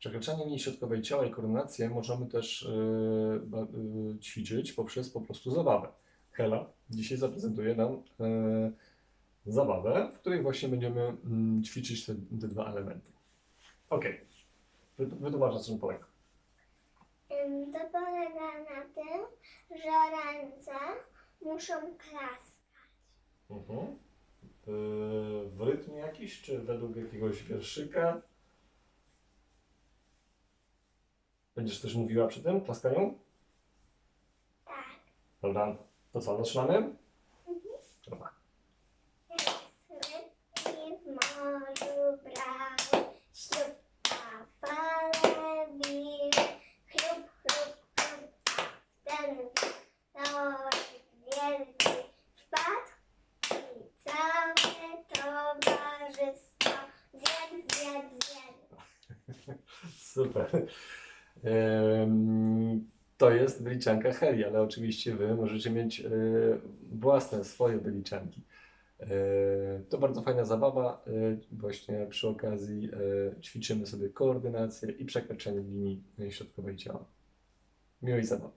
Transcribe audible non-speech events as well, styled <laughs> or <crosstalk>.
Przekraczanie linii środkowej ciała i koordynację możemy też ba- y, ćwiczyć poprzez po prostu zabawę. Hela dzisiaj zaprezentuje nam y, zabawę, w której właśnie będziemy mm, ćwiczyć te, te dwa elementy. Ok. Wytłumaczę, na czym polega. To polega na tym, że ręce muszą klaskać. Mhm. W rytmie jakiś, czy według jakiegoś wierszyka? Będziesz też mówiła przy tym klaskaniu? Tak. Dobra, to co, zaczynamy? Dobra. Rybki w morzu brały ślub, a fale biły. Chlub, chlub, chlub, a w ten torek wielki wpadł i całe towarzystwo zjedz, zjedz, zjedz. Super. <laughs> To jest wyliczanka Heli, ale oczywiście Wy możecie mieć e, własne, swoje wyliczanki. E, To bardzo fajna zabawa. e, Właśnie przy okazji ćwiczymy sobie koordynację i przekraczanie linii środkowej ciała. Miłej zabawy.